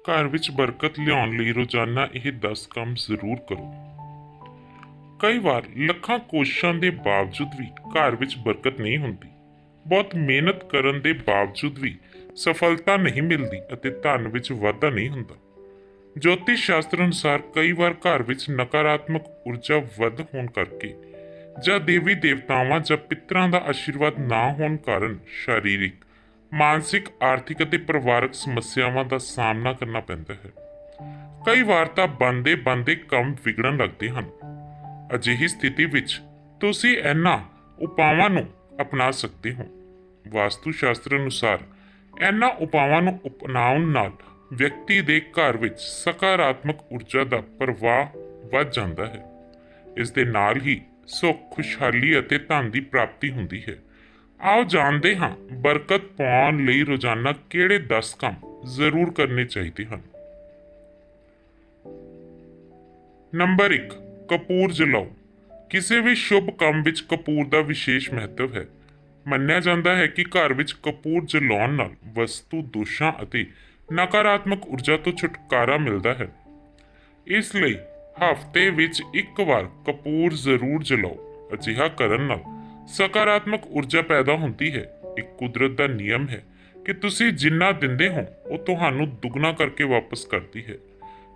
ਘਰ ਵਿੱਚ ਬਰਕਤ ਲਿਆਉਣ ਲਈ ਰੋਜ਼ਾਨਾ ਇਹ 10 ਕੰਮ ਜ਼ਰੂਰ ਕਰੋ। ਕਈ ਵਾਰ ਲੱਖਾਂ ਕੋਸ਼ਿਸ਼ਾਂ ਦੇ ਬਾਵਜੂਦ ਵੀ ਘਰ ਵਿੱਚ ਬਰਕਤ ਨਹੀਂ ਹੁੰਦੀ। ਬਹੁਤ ਮਿਹਨਤ ਕਰਨ ਦੇ ਬਾਵਜੂਦ ਵੀ ਸਫਲਤਾ ਨਹੀਂ ਮਿਲਦੀ ਅਤੇ ਧਨ ਵਿੱਚ ਵਾਧਾ ਨਹੀਂ ਹੁੰਦਾ। ਜੋਤਿਸ਼ ਸ਼ਾਸਤਰ ਅਨੁਸਾਰ ਕਈ ਵਾਰ ਘਰ ਵਿੱਚ ਨਕਾਰਾਤਮਕ ਊਰਜਾ ਵੱਧ ਹੋਣ ਕਰਕੇ ਜਾਂ ਦੇਵੀ ਦੇਵਤਾਵਾਂ ਜਾਂ ਪਿਤਰਾਂ ਦਾ ਆਸ਼ੀਰਵਾਦ ਨਾ ਹੋਣ ਕਾਰਨ ਸਰੀਰਕ ਮਾਨਸਿਕ, ਆਰਥਿਕ ਅਤੇ ਪਰਿਵਾਰਕ ਸਮੱਸਿਆਵਾਂ ਦਾ ਸਾਹਮਣਾ ਕਰਨਾ ਪੈਂਦਾ ਹੈ। ਕਈ ਵਾਰ ਤਾਂ ਬੰਦੇ ਬੰਦੇ ਕੰਮ ਵਿਗੜਨ ਲੱਗਦੇ ਹਨ। ਅਜਿਹੀ ਸਥਿਤੀ ਵਿੱਚ ਤੁਸੀਂ ਇਹਨਾਂ ਉਪਾਵਾਂ ਨੂੰ ਅਪਣਾ ਸਕਦੇ ਹੋ। ਵਾਸਤੂ ਸ਼ਾਸਤਰ ਅਨੁਸਾਰ ਇਹਨਾਂ ਉਪਾਵਾਂ ਨੂੰ ਅਪਣਾਉਣ ਨਾਲ ਵਿਅਕਤੀ ਦੇ ਘਰ ਵਿੱਚ ਸਕਾਰਾਤਮਕ ਊਰਜਾ ਦਾ ਪ੍ਰਵਾਹ ਵੱਧ ਜਾਂਦਾ ਹੈ। ਇਸ ਦੇ ਨਾਲ ਹੀ ਸੁੱਖ, ਖੁਸ਼ਹਾਲੀ ਅਤੇ ਧਨ ਦੀ ਪ੍ਰਾਪਤੀ ਹੁੰਦੀ ਹੈ। ਆਓ ਜਾਣਦੇ ਹਾਂ ਬਰਕਤ ਪਾਉਣ ਲਈ ਰੋਜ਼ਾਨਾ ਕਿਹੜੇ 10 ਕੰਮ ਜ਼ਰੂਰ ਕਰਨੇ ਚਾਹੀਦੇ ਹਨ। ਨੰਬਰ 1 ਕਪੂਰ ਜਲਾਓ। ਕਿਸੇ ਵੀ ਸ਼ੁਭ ਕੰਮ ਵਿੱਚ ਕਪੂਰ ਦਾ ਵਿਸ਼ੇਸ਼ ਮਹੱਤਵ ਹੈ। ਮੰਨਿਆ ਜਾਂਦਾ ਹੈ ਕਿ ਘਰ ਵਿੱਚ ਕਪੂਰ ਜਲਾਉਣ ਨਾਲ ਵਸਤੂ, ਦੋਸ਼ਾਂ ਅਤੇ ਨਕਾਰਾਤਮਕ ਊਰਜਾ ਤੋਂ ਛੁਟਕਾਰਾ ਮਿਲਦਾ ਹੈ। ਇਸ ਲਈ ਹਫ਼ਤੇ ਵਿੱਚ ਇੱਕ ਵਾਰ ਕਪੂਰ ਜ਼ਰੂਰ ਜਲਾਓ, ਅਜਿਹਾ ਕਰਨ ਨਾਲ ਸਕਾਰਾਤਮਕ ਊਰਜਾ ਪੈਦਾ ਹੁੰਦੀ ਹੈ। ਇੱਕ ਕੁਦਰਤ ਦਾ ਨਿਯਮ ਹੈ ਕਿ ਤੁਸੀਂ ਜਿੰਨਾ ਦਿੰਦੇ ਹੋ, ਉਹ ਤੁਹਾਨੂੰ ਦੁੱਗਣਾ ਕਰਕੇ ਵਾਪਸ ਕਰਦੀ ਹੈ।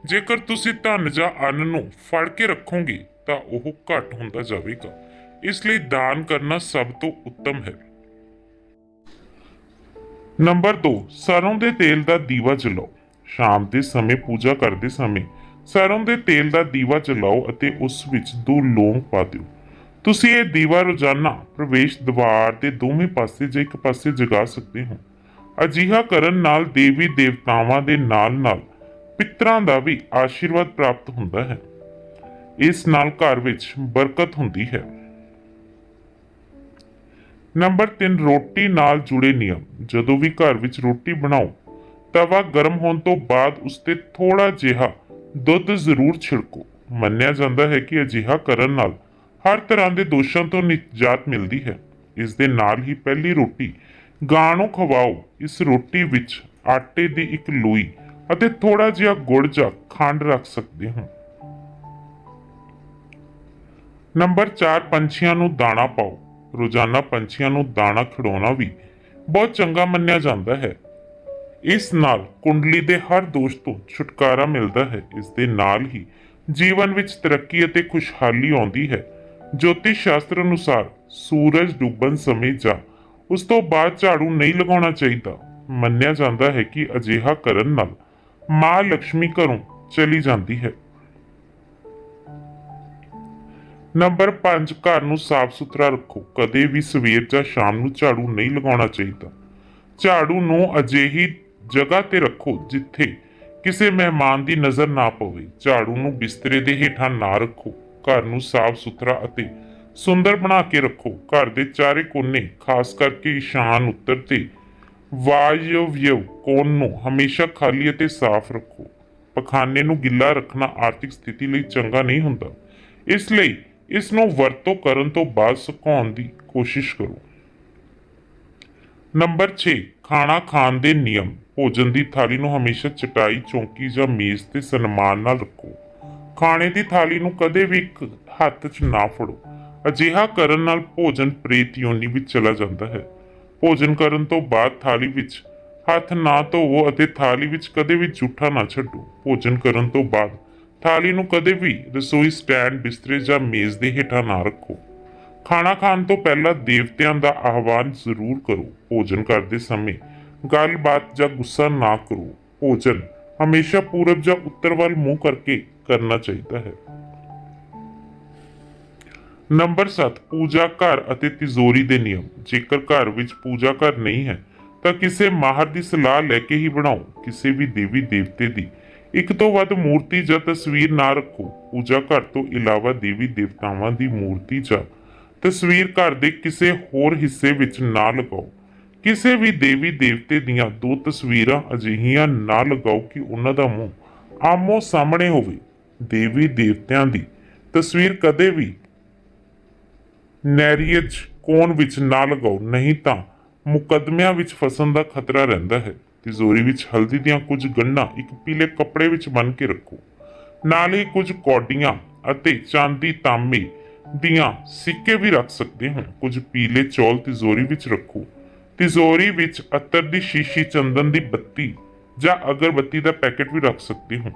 ਜੇਕਰ ਤੁਸੀਂ ਧਨ ਜਾਂ ਅੰਨ ਨੂੰ ਫੜ ਕੇ ਰੱਖੋਗੇ, ਤਾਂ ਉਹ ਘੱਟ ਹੁੰਦਾ ਜਾਵੇਗਾ। ਇਸ ਲਈ ਦਾਨ ਕਰਨਾ ਸਭ ਤੋਂ ਉੱਤਮ ਹੈ। ਨੰਬਰ 2 ਸਰੋਂ ਦੇ ਤੇਲ ਦਾ ਦੀਵਾ ਜਲਾਓ। ਸ਼ਾਮ ਦੇ ਸਮੇਂ ਪੂਜਾ ਕਰਦੇ ਸਮੇਂ ਸਰੋਂ ਦੇ ਤੇਲ ਦਾ ਦੀਵਾ ਜਲਾਓ ਅਤੇ ਉਸ ਵਿੱਚ ਦੋ ਲੌਂਗ ਪਾ ਦਿਓ। ਤੁਸੀਂ ਇਹ ਦੀਵਾ ਰੋਜ਼ਾਨਾ ਪ੍ਰਵੇਸ਼ ਦੁਆਰ ਦੇ ਦੋਵੇਂ ਪਾਸੇ ਜਾਂ ਇੱਕ ਪਾਸੇ ਜਗਾ ਸਕਦੇ ਹੋ। ਅਜਿਹਾ ਕਰਨ ਨਾਲ ਦੇਵੀ ਦੇਵਤਾਵਾਂ ਦੇ ਨਾਲ-ਨਾਲ ਪਿਤਰਾਂ ਦਾ ਵੀ ਆਸ਼ੀਰਵਾਦ ਪ੍ਰਾਪਤ ਹੁੰਦਾ ਹੈ। ਇਸ ਨਾਲ ਘਰ ਵਿੱਚ ਬਰਕਤ ਹੁੰਦੀ ਹੈ। ਨੰਬਰ 3 ਰੋਟੀ ਨਾਲ ਜੁੜੇ ਨਿਯਮ। ਜਦੋਂ ਵੀ ਘਰ ਵਿੱਚ ਰੋਟੀ ਬਣਾਓ, ਤਵਾ ਗਰਮ ਹੋਣ ਤੋਂ ਬਾਅਦ ਉਸ ਤੇ ਥੋੜਾ ਜਿਹਾ ਦੁੱਧ ਜ਼ਰੂਰ ਛਿੜਕੋ। ਮੰਨਿਆ ਜਾਂਦਾ ਹੈ ਕਿ ਅਜਿਹਾ ਕਰਨ ਨਾਲ ਹਰ ਤਰ੍ਹਾਂ ਦੇ ਦੋਸ਼ਾਂ ਤੋਂ ਨਿਜਾਤ ਮਿਲਦੀ ਹੈ। ਇਸ ਦੇ ਨਾਲ ਹੀ ਪਹਿਲੀ ਰੋਟੀ ਗਾਂ ਨੂੰ ਖਵਾਓ। ਇਸ ਰੋਟੀ ਵਿੱਚ ਆਟੇ ਦੀ ਇੱਕ ਲੋਈ ਅਤੇ ਥੋੜਾ ਜਿਹਾ ਗੁੜ ਜਾਂ ਖੰਡ ਰੱਖ ਸਕਦੇ ਹੋ। ਨੰਬਰ 4 ਪੰਛੀਆਂ ਨੂੰ ਦਾਣਾ ਪਾਓ। ਰੋਜ਼ਾਨਾ ਪੰਛੀਆਂ ਨੂੰ ਦਾਣਾ ਖਿਡਾਉਣਾ ਵੀ ਬਹੁਤ ਚੰਗਾ ਮੰਨਿਆ ਜਾਂਦਾ ਹੈ। ਇਸ ਨਾਲ ਕੁੰਡਲੀ ਦੇ ਹਰ ਦੋਸ਼ ਤੋਂ ਛੁਟਕਾਰਾ ਮਿਲਦਾ ਹੈ। ਇਸ ਦੇ ਨਾਲ ਹੀ ਜੀਵਨ ਵਿੱਚ ਤਰੱਕੀ ਅਤੇ ਖੁਸ਼ਹਾਲੀ ਆਉਂਦੀ ਹੈ। ਜੋਤਿਸ਼ ਸ਼ਾਸਤਰ ਅਨੁਸਾਰ ਸੂਰਜ ਡੁੱਬਣ ਸਮੇਂ ਜਾਂ ਉਸ ਤੋਂ ਬਾਅਦ ਝਾੜੂ ਨਹੀਂ ਲਗਾਉਣਾ ਚਾਹੀਦਾ। ਮੰਨਿਆ ਜਾਂਦਾ ਹੈ ਕਿ ਅਜਿਹਾ ਕਰਨ ਨਾਲ ਮਾਂ ਲక్ష్ਮੀ ਘਰੋਂ ਚਲੀ ਜਾਂਦੀ ਹੈ। ਨੰਬਰ 5 ਘਰ ਨੂੰ ਸਾਫ਼ ਸੁਥਰਾ ਰੱਖੋ। ਕਦੇ ਵੀ ਸਵੇਰ ਜਾਂ ਸ਼ਾਮ ਨੂੰ ਝਾੜੂ ਨਹੀਂ ਲਗਾਉਣਾ ਚਾਹੀਦਾ। ਝਾੜੂ ਨੂੰ ਅਜਿਹੀ ਜਗ੍ਹਾ ਤੇ ਰੱਖੋ ਜਿੱਥੇ ਕਿਸੇ ਮਹਿਮਾਨ ਦੀ ਨਜ਼ਰ ਨਾ ਪਵੇ। ਝਾੜੂ ਨੂੰ ਬਿਸਤਰੇ ਦੇ ਹੇਠਾਂ ਨਾ ਰੱਖੋ। ਘਰ ਨੂੰ ਸਾਫ਼ ਸੁਥਰਾ ਅਤੇ ਸੁੰਦਰ ਬਣਾ ਕੇ ਰੱਖੋ। ਘਰ ਦੇ ਚਾਰੇ ਕੋਨੇ, ਖਾਸ ਕਰਕੇ ਈਸ਼ਾਨ ਉੱਤਰ ਤੇ ਵਾਯਵਯ ਕੋਨ ਨੂੰ ਹਮੇਸ਼ਾ ਖਾਲੀ ਅਤੇ ਸਾਫ਼ ਰੱਖੋ। ਪਖਾਨੇ ਨੂੰ ਗਿੱਲਾ ਰੱਖਣਾ ਆਰਥਿਕ ਸਥਿਤੀ ਲਈ ਚੰਗਾ ਨਹੀਂ ਹੁੰਦਾ। ਇਸ ਲਈ ਇਸ ਨੂੰ ਵਰਤੋਂ ਕਰਨ ਤੋਂ ਬਾਅਦ ਸੁਕਾਉਣ ਦੀ ਕੋਸ਼ਿਸ਼ ਕਰੋ। ਨੰਬਰ 6 ਖਾਣਾ ਖਾਣ ਦੇ ਨਿਯਮ। ਭੋਜਨ ਦੀ ਥਾਲੀ ਨੂੰ ਹਮੇਸ਼ਾ ਚਟਾਈ, ਚੌਂਕੀ ਜਾਂ ਮੇਜ਼ ਤੇ ਸਨਮਾਨ ਨਾਲ ਰੱਖੋ। ਖਾਣੇ ਦੀ ਥਾਲੀ ਨੂੰ ਕਦੇ ਵੀ ਇੱਕ ਹੱਥ 'ਚ ਨਾ ਫੜੋ। ਅਜਿਹਾ ਕਰਨ ਨਾਲ ਭੋਜਨ ਪ੍ਰੇਤ ਯੋਨੀ ਵਿੱਚ ਚਲਾ ਜਾਂਦਾ ਹੈ। ਭੋਜਨ ਕਰਨ ਤੋਂ ਬਾਅਦ ਥਾਲੀ ਵਿੱਚ ਹੱਥ ਨਾ ਧੋਵੋ ਅਤੇ ਥਾਲੀ ਵਿੱਚ ਕਦੇ ਵੀ ਜੂਠਾ ਨਾ ਛੱਡੋ। ਭੋਜਨ ਕਰਨ ਤੋਂ ਬਾਅਦ ਥਾਲੀ ਨੂੰ ਕਦੇ ਵੀ ਰਸੋਈ ਸਟੈਂਡ, ਬਿਸਤਰੇ ਜਾਂ ਮੇਜ਼ ਦੇ ਹੇਠਾਂ ਨਾ ਰੱਖੋ। ਖਾਣਾ ਖਾਣ ਤੋਂ ਪਹਿਲਾਂ ਦੇਵਤਿਆਂ ਦਾ ਆਹਵਾਨ ਜ਼ਰੂਰ ਕਰੋ। ਭੋਜਨ ਕਰਦੇ ਸਮੇਂ ਗੱਲਬਾਤ ਜਾਂ ਗੁੱਸਾ ਨਾ ਕਰੋ। ਭੋਜਨ ਹਮੇਸ਼ਾ ਪੂਰਬ ਜਾਂ ਉੱਤਰ ਵੱਲ ਮੂੰਹ ਕਰਕੇ ਕਰਨਾ ਚਾਹੀਦਾ ਹੈ। ਨੰਬਰ 7 ਪੂਜਾ ਘਰ ਅਤੇ ਤਿਜੋਰੀ ਦੇ ਨਿਯਮ। ਜੇਕਰ ਘਰ ਵਿੱਚ ਪੂਜਾ ਘਰ ਨਹੀਂ ਹੈ, ਤਾਂ ਕਿਸੇ ਮਾਹਰ ਦੀ ਸਲਾਹ ਲੈ ਕੇ ਹੀ ਬਣਾਓ। ਕਿਸੇ ਵੀ ਦੇਵੀ ਦੇਵਤੇ ਦੀ ਇੱਕ ਤੋਂ ਵੱਧ ਮੂਰਤੀ ਜਾਂ ਤਸਵੀਰ ਨਾ ਰੱਖੋ। ਪੂਜਾ ਘਰ ਤੋਂ ਇਲਾਵਾ ਦੇਵੀ ਦੇਵਤਾਵਾਂ ਦੀ ਮੂਰਤੀ ਜਾਂ ਤਸਵੀਰ ਘਰ ਦੇ ਕਿਸੇ ਹੋਰ ਹਿੱਸੇ ਵਿੱਚ ਨਾ ਲਗਾਓ। ਕਿਸੇ ਵੀ ਦੇਵੀ ਦੇਵਤੇ ਦੀਆਂ ਦੋ ਤਸਵੀਰਾਂ ਅਜਿਹੀਆਂ ਨਾ ਲਗਾਓ ਕਿ ਉਹਨਾਂ ਦਾ ਮੂੰਹ ਆਮੋ ਸਾਹਮਣੇ ਹੋਵੇ। ਦੇਵੀ ਦੇਵਤਿਆਂ ਦੀ ਤਸਵੀਰ ਕਦੇ ਵੀ ਨੈਰੀਅਜ ਕੋਣ ਵਿੱਚ ਨਾ ਲਗਾਓ, ਨਹੀਂ ਤਾਂ ਮੁਕੱਦਮਿਆਂ ਵਿੱਚ ਫਸਣ ਦਾ ਖਤਰਾ ਰਹਿੰਦਾ ਹੈ। ਤਿਜੋਰੀ ਵਿੱਚ ਹਲਦੀ ਦੀਆਂ ਕੁਝ ਗੰਢਾਂ ਇੱਕ ਪੀਲੇ ਕੱਪੜੇ ਵਿੱਚ ਬੰਨ ਕੇ ਰੱਖੋ। ਨਾਲ ਹੀ ਕੁਝ ਕੌਡੀਆਂ ਅਤੇ ਚਾਂਦੀ ਤਾਂਬੇ ਦੀਆਂ ਸਿੱਕੇ ਵੀ ਰੱਖ ਸਕਦੇ ਹੋ। ਕੁਝ ਪੀਲੇ ਚੌਲ ਤਿਜੋਰੀ ਵਿੱਚ ਰੱਖੋ। ਤਿਜੋਰੀ ਵਿੱਚ ਅਤਰ ਦੀ ਸ਼ੀਸ਼ੀ ਚੰਦਨ ਦੀ ਬੱਤੀ ਜਾਂ ਅਗਰਬੱਤੀ ਦਾ ਪੈਕੇਟ ਵੀ ਰੱਖ ਸਕਦੇ ਹੋ,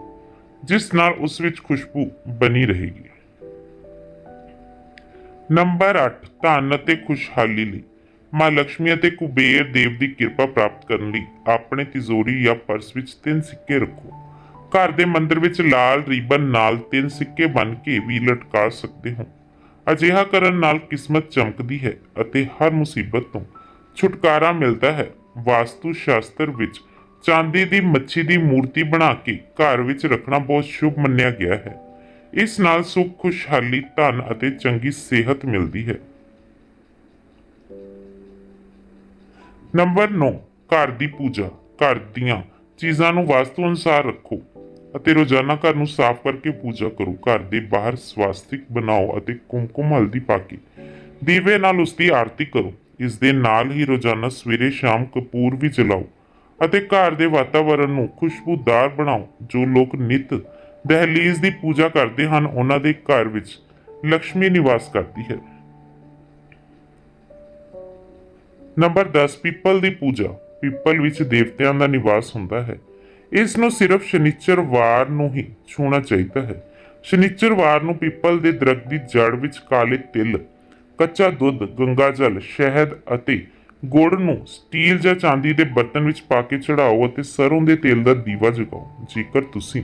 ਜਿਸ ਨਾਲ ਉਸ ਵਿੱਚ ਖੁਸ਼ਬੂ ਬਣੀ ਰਹੇਗੀ। ਨੰਬਰ 8 ਧਨ ਅਤੇ ਖੁਸ਼ਹਾਲੀ ਲਈ। ਮਾਂ ਲక్ష్ਮੀ ਅਤੇ ਕੁਬੇਰ ਦੇਵ ਦੀ ਕਿਰਪਾ ਪ੍ਰਾਪਤ ਕਰਨ ਲਈ ਆਪਣੇ ਤਿਜੋਰੀ ਜਾਂ ਪਰਸ ਵਿੱਚ ਤਿੰਨ ਸਿੱਕੇ ਰੱਖੋ। ਘਰ ਦੇ ਮੰਦਿਰ ਵਿੱਚ ਲਾਲ ਰੀਬਨ ਨਾਲ ਤਿੰਨ ਸਿੱਕੇ ਬਨ ਕੇ ਵੀ ਲਟਕਾ ਸਕਦੇ ਹੋ। ਅਜਿਹਾ ਕਰਨ ਨਾਲ ਕਿਸਮਤ ਚਮਕਦੀ ਹੈ ਅਤੇ ਹਰ ਮੁਸੀਬਤ ਤੋਂ ਛੁਟਕਾਰਾ ਮਿਲਦਾ ਹੈ। ਵਾਸਤੂ ਸ਼ਾਸਤਰ ਵਿੱਚ ਚਾਂਦੀ ਦੀ ਮੱਛੀ ਦੀ ਮੂਰਤੀ ਬਣਾ ਕੇ ਘਰ ਵਿੱਚ ਰੱਖਣਾ ਬਹੁਤ ਸ਼ੁਭ ਮੰਨਿਆ ਗਿਆ ਹੈ। ਇਸ ਨਾਲ ਸੁੱਖ, ਖੁਸ਼ਹਾਲੀ, ਧਨ ਅਤੇ ਚੰਗੀ ਸਿਹਤ ਮਿਲਦੀ ਹੈ। ਨੰਬਰ 9 ਘਰ ਦੀ ਪੂਜਾ। ਘਰ ਦੀਆਂ ਚੀਜ਼ਾਂ ਨੂੰ ਵਾਸਤੂ ਅਨੁਸਾਰ ਰੱਖੋ ਅਤੇ ਰੋਜ਼ਾਨਾ ਘਰ ਨੂੰ ਸਾਫ਼ ਕਰਕੇ ਪੂਜਾ ਕਰੋ। ਘਰ ਦੇ ਬਾਹਰ ਸਵਾਸਤਿਕ ਬਣਾਓ ਅਤੇ ਕੁਮਕੁਮ ਹਲਦੀ ਪਾ ਕੇ ਦੀਵੇ ਨਾਲ ਉਸ ਦੀ ਆਰਤੀ ਕਰੋ। ਇਸ ਦੇ ਨਾਲ ਹੀ ਰੋਜ਼ਾਨਾ ਸਵੇਰੇ ਸ਼ਾਮ ਕਪੂਰ ਵੀ ਜਲਾਓ ਅਤੇ ਘਰ ਦੇ ਵਾਤਾਵਰਣ ਨੂੰ ਖੁਸ਼ਬੂਦਾਰ ਬਣਾਓ, ਜੋ ਲੋਕ ਨਿਤ ਦਹਲੀਜ਼ ਦੀ ਪੂਜਾ ਕਰਦੇ ਹਨ, ਉਹਨਾਂ ਦੇ ਘਰ ਵਿੱਚ ਲక్ష్ਮੀ ਨਿਵਾਸ ਕਰਦੀ ਹੈ। ਨੰਬਰ 10 ਪੀਪਲ ਦੀ ਪੂਜਾ। ਪੀਪਲ ਵਿੱਚ ਦੇਵਤਿਆਂ ਦਾ ਨਿਵਾਸ ਹੁੰਦਾ ਹੈ। ਇਸ ਨੂੰ ਸਿਰਫ ਸ਼ਨੀਚਰਵਾਰ ਨੂੰ ਹੀ ਛੂਣਾ ਚਾਹੀਦਾ ਹੈ। ਸ਼ਨੀਚਰਵਾਰ ਨੂੰ ਪੀਪਲ ਦੇ ਦਰਖਤ ਦੀ ਜੜ ਵਿੱਚ ਕਾਲੇ ਤਿਲ ਕੱਚਾ ਦੁੱਧ, ਗੰਗਾ ਜਲ, ਸ਼ਹਿਦ ਅਤੇ ਗੁੜ ਨੂੰ ਸਟੀਲ ਜਾਂ ਚਾਂਦੀ ਦੇ ਬਰਤਨ ਵਿੱਚ ਪਾ ਕੇ ਚੜਾਓ ਅਤੇ ਸਰੋਂ ਦੇ ਤੇਲ ਦਾ ਦੀਵਾ ਜਗਾਓ। ਜੇਕਰ ਤੁਸੀਂ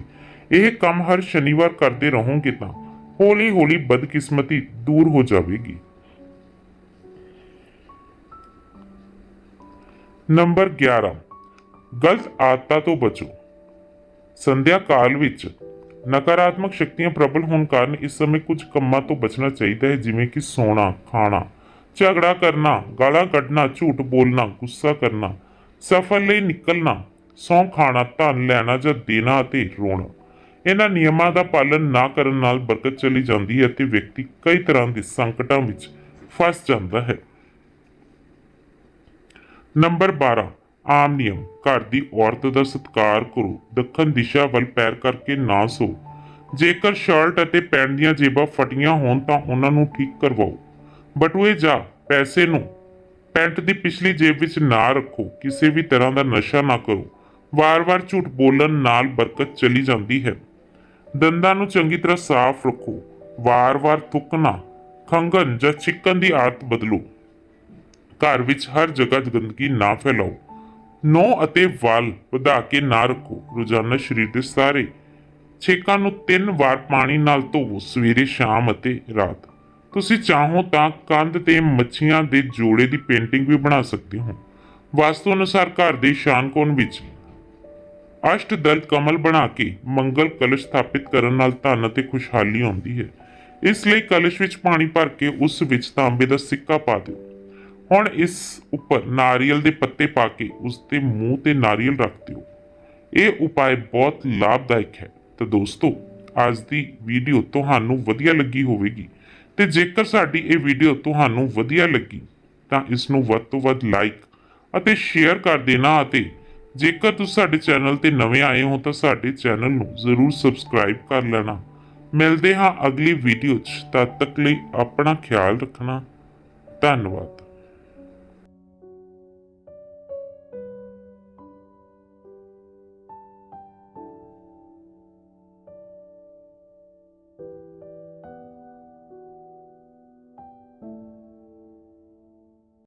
ਇਹ ਕੰਮ ਹਰ ਸ਼ਨੀਵਾਰ ਕਰਦੇ ਰਹੋਗੇ ਤਾਂ ਹੌਲੀ-ਹੌਲੀ ਬਦਕਿਸਮਤੀ ਦੂਰ ਹੋ ਜਾਵੇਗੀ। ਨੰਬਰ 11 ਗਲਤ ਆਦਤਾਂ ਤੋਂ ਬਚੋ। ਸੰਧਿਆ ਕਾਲ ਵਿੱਚ ਨਕਾਰਾਤਮਕ ਸ਼ਕਤੀਆਂ ਪ੍ਰਬਲ ਹੋਣ ਕਾਰਨ ਇਸ ਸਮੇਂ ਕੁਝ ਕੰਮਾਂ ਤੋਂ ਬਚਣਾ ਚਾਹੀਦਾ ਹੈ, ਜਿਵੇਂ ਕਿ ਸੌਣਾ, ਖਾਣਾ, ਝਗੜਾ ਕਰਨਾ, ਗਾਲਾਂ ਕੱਢਣਾ, ਝੂਠ ਬੋਲਣਾ, ਗੁੱਸਾ ਕਰਨਾ, ਸਫਲ ਲਈ ਨਿਕਲਣਾ, ਸੌਂ ਖਾਣਾ, ਧਨ ਲੈਣਾ ਜਾਂ ਦੇਣਾ ਅਤੇ ਰੋਣਾ। ਇਹਨਾਂ ਨਿਯਮਾਂ ਦਾ ਪਾਲਣ ਨਾ ਕਰਨ ਨਾਲ ਬਰਕਤ ਚਲੀ ਜਾਂਦੀ ਹੈ ਅਤੇ ਵਿਅਕਤੀ ਕਈ ਤਰ੍ਹਾਂ ਦੇ ਸੰਕਟਾਂ ਵਿੱਚ ਫਸ ਜਾਂਦਾ ਹੈ। ਨੰਬਰ 12 ਆਮ ਨਿਯਮ, ਘਰ ਦੀ ਔਰਤ ਦਾ ਸਤਿਕਾਰ ਕਰੋ, ਦੱਖਣ ਦਿਸ਼ਾ ਵੱਲ ਪੈਰ ਕਰਕੇ ਨਾ ਸੋ। ਜੇਕਰ ਸ਼ਰਟ ਅਤੇ ਪੈਂਟ ਦੀਆਂ ਜੇਬਾਂ ਫਟੀਆਂ ਹੋਣ ਤਾਂ ਉਹਨਾਂ ਨੂੰ ਠੀਕ ਕਰਵਾਓ। ਬਟੂਏ, ਜਾ, ਪੈਸੇ ਨੂੰ। ਪੈਂਟ ਦੀ ਪਿਛਲੀ ਜੇਬ ਵਿੱਚ ਨਾ ਰੱਖੋ, ਕਿਸੇ ਵੀ ਤਰ੍ਹਾਂ ਦਾ ਨਸ਼ਾ ਨਾ ਕਰੋ। ਵਾਰ-ਵਾਰ ਝੂਠ ਬੋਲਣ ਨਾਲ ਬਰਕਤ ਚਲੀ ਜਾਂਦੀ ਹੈ। ਦੰਦਾਂ ਨੂੰ ਚੰਗੀ ਤਰ੍ਹਾਂ ਸਾਫ਼ ਰੱਖੋ। ਵਾਰ-ਵਾਰ ਥੁੱਕਣਾ, ਖੰਘਣ ਜਾਂ ਛਿੱਕਣ ਦੀ ਆਦਤ ਬਦਲੋ। ਘਰ ਵਿੱਚ ਹਰ ਜਗ੍ਹਾ ਗੰਦਗੀ ਨਾ ਫੈਲਾਓ। ਨਹੁੰ ਅਤੇ ਵਾਲ ਵਧਾ ਕੇ ਨਾ ਰੱਖੋ। ਰੋਜ਼ਾਨਾ ਸਰੀਰ ਦੇ ਸਾਰੇ ਛੇਕਾਂ ਨੂੰ ਤਿੰਨ ਵਾਰ ਪਾਣੀ ਨਾਲ ਧੋਵੋ, ਸਵੇਰੇ, ਸ਼ਾਮ ਅਤੇ ਰਾਤ। ਤੁਸੀਂ ਚਾਹੋ ਤਾਂ ਕੰਧ ਤੇ ਮੱਛੀਆਂ ਦੇ ਜੋੜੇ ਦੀ ਪੇਂਟਿੰਗ ਵੀ ਬਣਾ ਸਕਦੇ ਹੋ। ਵਾਸਤੂ ਅਨੁਸਾਰ ਘਰ ਦੇ ਸ਼ਾਨ ਕੋਣ ਵਿੱਚ ਅਸ਼ਟਦਲ ਕਮਲ ਬਣਾ ਕੇ ਮੰਗਲ ਕਲਸ਼ ਸਥਾਪਿਤ ਕਰਨ ਨਾਲ ਧਨ ਅਤੇ ਖੁਸ਼ਹਾਲੀ ਆਉਂਦੀ ਹੈ। ਇਸ ਲਈ ਕਲਸ਼ ਵਿੱਚ ਪਾਣੀ ਭਰ ਕੇ ਉਸ ਵਿੱਚ ਤਾਂਬੇ ਦਾ ਸਿੱਕਾ ਪਾ ਦਿਓ। ਹੁਣ ਇਸ ਉੱਪਰ ਨਾਰੀਅਲ ਦੇ ਪੱਤੇ ਪਾ ਕੇ ਉਸ ਦੇ ਮੂੰਹ ਤੇ ਨਾਰੀਅਲ ਰੱਖ ਦਿਓ। ਇਹ ਉਪਾਅ ਬਹੁਤ ਲਾਭਦਾਇਕ ਹੈ। ਤਾਂ ਦੋਸਤੋ, ਅੱਜ ਦੀ ਵੀਡੀਓ ਤੁਹਾਨੂੰ ਵਧੀਆ ਲੱਗੀ ਹੋਵੇਗੀ। ਤੇ ਜੇਕਰ ਸਾਡੀ ਇਹ ਵੀਡੀਓ ਤੁਹਾਨੂੰ ਵਧੀਆ ਲੱਗੀ, ਤਾਂ ਇਸ ਨੂੰ ਵੱਧ ਤੋਂ ਵੱਧ ਲਾਈਕ ਅਤੇ ਸ਼ੇਅਰ ਕਰ ਦੇਣਾ ਅਤੇ ਜੇਕਰ ਤੁਸੀਂ ਸਾਡੇ ਚੈਨਲ ਤੇ ਨਵੇਂ ਆਏ ਹੋ, ਤਾਂ ਸਾਡੇ ਚੈਨਲ ਨੂੰ ਜ਼ਰੂਰ ਸਬਸਕ੍ਰਾਈਬ ਕਰ ਲੈਣਾ। ਮਿਲਦੇ ਹਾਂ ਅਗਲੀ ਵੀਡੀਓ 'ਚ। ਤਦ ਤੱਕ ਲਈ ਆਪਣਾ ਖਿਆਲ ਰੱਖਣਾ। ਧੰਨਵਾਦ।